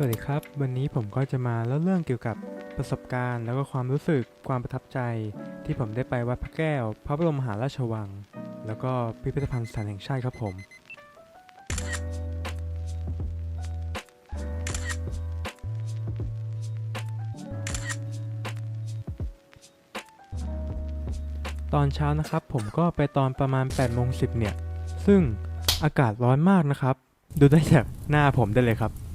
สวัสดีครับ วันนี้ผมก็จะมาเล่าเรื่องเกี่ยวกับประสบการณ์ แล้วก็ความรู้สึกความประทับใจ ที่ผมได้ไปวัดพระแก้ว พระบรมมหาราชวัง แล้วก็พิพิธภัณฑ์สถานแห่งชาติครับผม ตอนเช้านะครับผมก็ไปตอนประมาณ8โมง10เนี่ย ซึ่งอากาศร้อนมากนะครับ ดูได้จากหน้าผมได้เลยครับ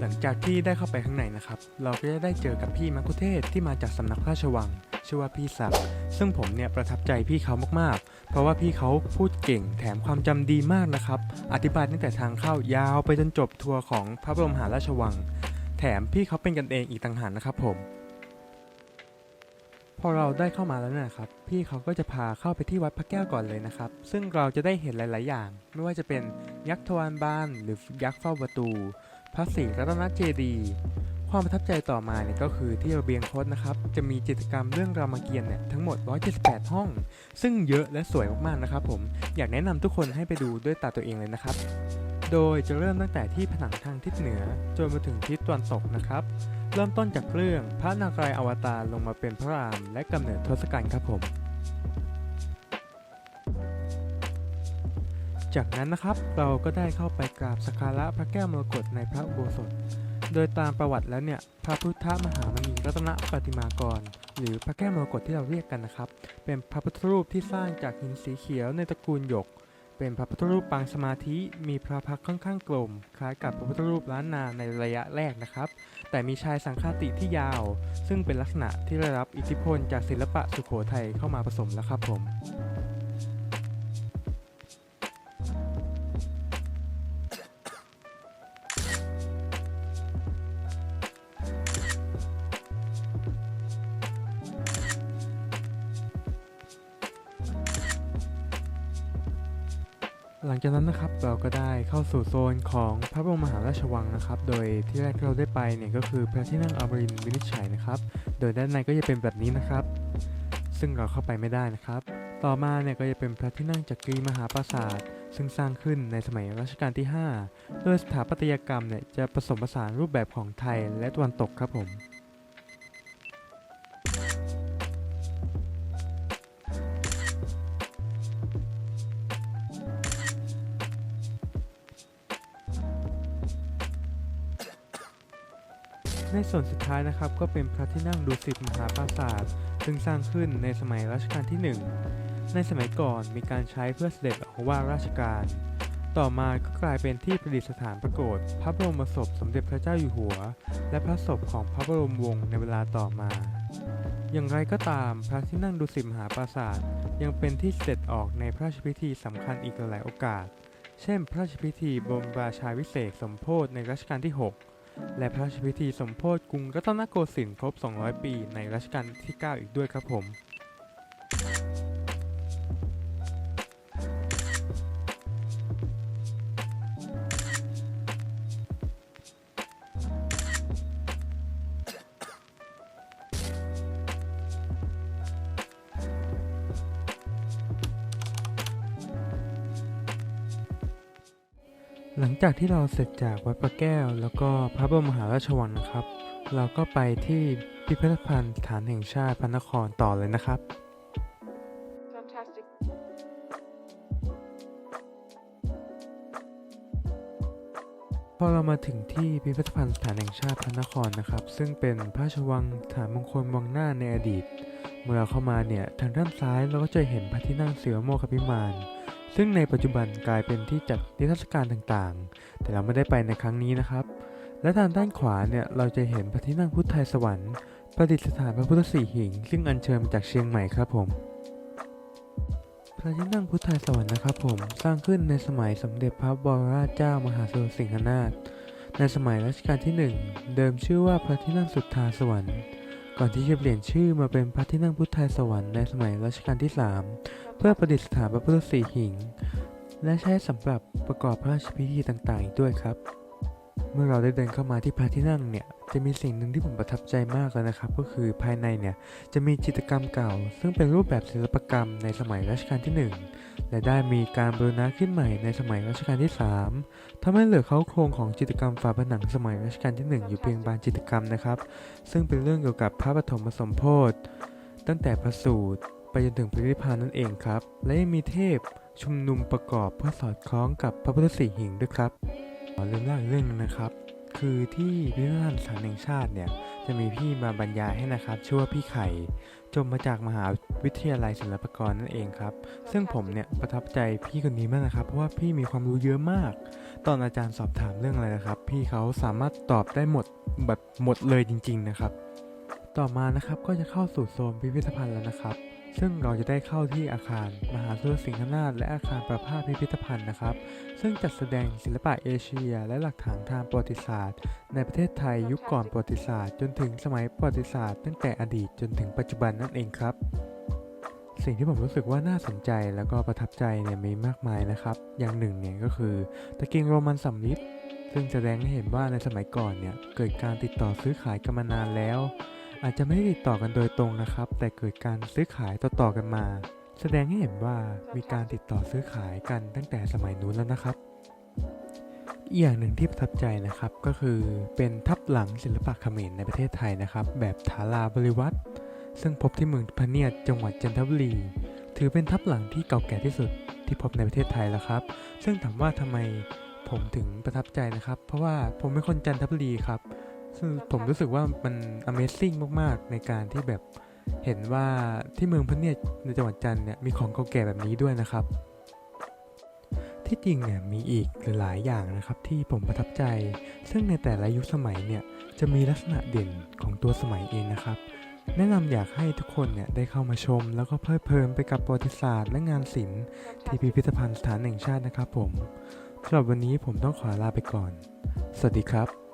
หลังจากที่ได้เข้าไปข้างในนะครับ เราก็จะได้เจอกับพี่มัคคุเทศที่มาจากสำนักพระราชวัง ชื่อว่าพี่ศักดิ์ซึ่งผมเนี่ยประทับใจพี่เขามากๆ เพราะว่าพี่เขาพูดเก่งแถมความจำดีมากนะครับ อธิบายตั้งแต่ทางเข้ายาวไปจนจบทัวร์ของพระบรมหาราชวัง แถมพี่เขาเป็นกันเองอีกต่างหากนะครับผม พอเราได้เข้ามาแล้วนยนะครับ พี่เขาก็จะพาเข้าไปที่วัดพระแก้วก่อนเลยนะครับ ซึ่งเราจะได้เห็นหลาย ๆ อย่าง ไม่ว่าจะเป็นยักษ์ทวารบาน หรือยักษ์เฝ้าประตู พระศรีรัตนเจดีย์ความประทับใจต่อมาเนี่ยก็คือที่ระเบียงคดนะครับ จะมีกิจกรรมเรื่องรามเกียรติ์เนี่ยทั้งหมด 178 ห้อง ซึ่งเยอะและสวยมากๆนะครับผมอยากแนะนำทุกคนให้ไปดูด้วยตาตัวเองเลยนะครับ โดยจะเริ่มตั้งแต่ที่ผนังทางทิศเหนือจนมาถึงทิศตะวันตกนะครับ เริ่มต้นจากเรื่องพระนารายอวตารลงมาเป็นพระรามและกำเนิดทศกัณฐ์ครับผม จากนั้นนะครับเราก็ได้เข้าไปกราบสักการะพระแก้วมรกตในพระอุโบสถ โดยตามประวัติแล้วเนี่ยพระพุทธมหามณีรัตนปฏิมากร หรือพระแก้วมรกตที่เราเรียกกันนะครับ เป็นพระพุทธรูปที่สร้างจากหินสีเขียวในตระกูลหยก เป็นพระพุทธรูปปางสมาธิมีพระพักค่อนข้างกลม คล้ายกับพระพุทธรูปล้านนาในระยะแรกนะครับ แต่มีชายสังฆาติที่ยาว ซึ่งเป็นลักษณะที่ได้รับอิทธิพลจากศิลปะสุโขทัยเข้ามาผสมแล้วครับผม หลังจากนั้นนะครับเราก็ได้เข้าสู่โซนของพระบรมมหาราชวังนะครับ โดยที่แรกที่เราได้ไปเนี่ยก็คือพระที่นั่งอมรินทร์วินิจฉัยนะครับ โดยด้านในก็จะเป็นแบบนี้นะครับ ซึ่งเราเข้าไปไม่ได้นะครับ ต่อมาเนี่ยก็จะเป็นพระที่นั่งจักรีมหาปราสาทซึ่งสร้างขึ้นในสมัยรัชกาลที่ 5 โดยสถาปัตยกรรมเนี่ยจะผสมผสานรูปแบบของไทยและตะวันตกครับผม ในส่วนสุดท้ายนะครับก็เป็นพระที่นั่งดุสิตมหาปราสาท ซึ่งสร้างขึ้นในสมัยรัชกาลที่ 1 ในสมัยก่อนมีการใช้เพื่อเสด็จออกว่าราชการ ต่อมาก็กลายเป็นที่ประดิษฐานประโกฏพระบรมศพสมเด็จพระเจ้าอยู่หัว และพระศพของพระบรมวงศ์ในเวลาต่อมา อย่างไรก็ตามพระที่นั่งดุสิตมหาปราสาทยังเป็นที่เสด็จออกในพระราชพิธีสำคัญอีกหลายโอกาส เช่น พระราชพิธีบรมราชาวิเศษสมโพธิในรัชกาลที่ 6 และพระราชพิธีสมโพธิกรุงรัตนโกสินทร์ครบ 200 ปี ในรัชกาลที่ 9 อีกด้วยครับผม หลังจากที่เราเสร็จจากวัดพระแก้ว แล้วก็พระบรมมหาราชวังนะครับ เราก็ไปที่พิพิธภัณฑ์สถานแห่งชาติพระนครต่อเลยนะครับ Fantastic. พอเรามาถึงที่พิพิธภัณฑ์สถานแห่งชาติพระนครนะครับ ซึ่งเป็นพระราชวังฐานมงคลวังหน้าในอดีต เมื่อเราเข้ามาเนี่ยทางด้านซ้ายเราก็จะเห็นพระที่นั่งเสือโมคพิมาน ซึ่งในปัจจุบันกลายเป็นที่จัดนิทรรศการต่างๆ แต่เราไม่ได้ไปในครั้งนี้นะครับ และทางด้านขวาเนี่ยเราจะเห็นพระที่นั่งพุทธไทยสวรรค์ประดิษฐานพระพุทธสีหิง ซึ่งอัญเชิญมาจากเชียงใหม่ครับผม พระที่นั่งพุทธไทยสวรรค์นะครับผม สร้างขึ้นในสมัยสมเด็จพระบรมราชเจ้ามหาสุรสิงหนาถในสมัยรัชกาลที่หนึ่งเดิมชื่อว่าพระที่นั่งสุทธาสวรรค์ ก่อนที่จะเปลี่ยนชื่อมาเป็นพระที่นั่งพุทธไทยสวรรค์ในสมัยรัชกาลที่ 3 เพื่อประดิษฐานพระพุทธสีหิง และใช้สำหรับประกอบพระราชพิธีต่างๆอีกด้วยครับ มื่อเราได้เดินเข้ามาที่พระที่นั่งเนี่ย จะมีสิ่งหนึ่งที่ผมประทับใจมากเลยนะครับ ก็คือภายในเนี่ยจะมีจิตรกรรมเก่า ซึ่งเป็นรูปแบบศิลปกรรมในสมัยรัชกาลที่ 1 และได้มีการบูรณะขึ้นใหม่ในสมัยรัชกาลที่ 3ทำให้เหลือเขาโครงของจิตรกรรมฝาผนังสมัยรัชกาลที่ 1 อยู่เพียงบางจิตรกรรมนะครับ ซึ่งเป็นเรื่องเกี่ยวกับพระปฐมสมโพธิตั้งแต่พระสูตรไปจนถึงปรินิพานนั่นเองครับ และยังมีเทพชุมนุมประกอบเพื่อสอดคล้องกับพระพุทธสีหิงด้วยครับ ขอเรื่องเล่าอีกเรื่องหนึงนะครับ คือที่พิพิธภัณฑ์สถานแห่งชาติเนี่ยจะมีพี่มาบรรยายให้นะครับชื่อว่าพี่ไข่จบมาจากมหาวิทยาลัยศิลปากรนั่นเองครับ ซึ่งผมเนี่ยประทับใจพี่คนนี้มากนะครับ เพราะว่าพี่มีความรู้เยอะมาก ตอนอาจารย์สอบถามเรื่องอะไรนะครับ พี่เขาสามารถตอบได้หมดแบบหมดเลยจริง ๆนะครับ ต่อมานะครับก็จะเข้าสู่โซนพิพิธภัณฑ์แล้วนะครับ ซึ่งเราจะได้เข้าที่อาคาร มหาสุรสิงหนาถและอาคารประภาสพิพิธภัณฑ์นะครับ ซึ่งจัดแสดงศิลปะเอเชีย และหลักฐานทางประวัติศาสตร์ ในประเทศไทยยุคก่อนประวัติศาสตร์ จนถึงสมัยประวัติศาสตร์ตั้งแต่อดีตจนถึงปัจจุบันนั่นเองครับ สิ่งที่ผมรู้สึกว่าน่าสนใจแล้วก็ประทับใจเนี่ยมีมากมายนะครับ อย่างหนึ่งเนี่ยก็คือตะเกียงโรมันสำริดซึ่งแสดงให้เห็นว่าในสมัยก่อนเนี่ยเกิดการติดต่อซื้อขายกันมานานแล้ว อาจจะไม่ได้ติดต่อกันโดยตรงนะครับ แต่เกิดการซื้อขายต่อๆกันมา แสดงให้เห็นว่ามีการติดต่อซื้อขายกันตั้งแต่สมัยนู้นแล้วนะครับอีกอย่างหนึ่งที่ประทับใจนะครับก็คือเป็นทับหลังศิลปะเขมรในประเทศไทยนะครับ แบบฐาลาบริวัตรซึ่งพบที่เมืองพะเนียดจังหวัดจันทบุรี ถือเป็นทับหลังที่เก่าแก่ที่สุดที่พบในประเทศไทยแล้วครับ ซึ่งถามว่าทำไมผมถึงประทับใจนะครับ เพราะว่าผมเป็นคนจันทบุรีครับ ซึ่งผมรู้สึกว่ามัน Amazing มาก ๆ ในการที่แบบเห็นว่าที่เมืองพะเนียดในจังหวัดจันทร์เนี่ยมีของเก่าแก่แบบนี้ด้วยนะครับ ที่จริงเนี่ยมีอีกหลายอย่างนะครับที่ผมประทับใจ ซึ่งในแต่ละยุคสมัยเนี่ยจะมีลักษณะเด่นของตัวสมัยเองนะครับ แนะนำอยากให้ทุกคนเนี่ยได้เข้ามาชม แล้วก็เพลิดเพลินไปกับประวัติศาสตร์และงานศิลป์ที่พิพิธภัณฑ์สถานแห่งชาตินะครับผมสำหรับวันนี้ผมต้องขอลาไปก่อน สวัสดีครับ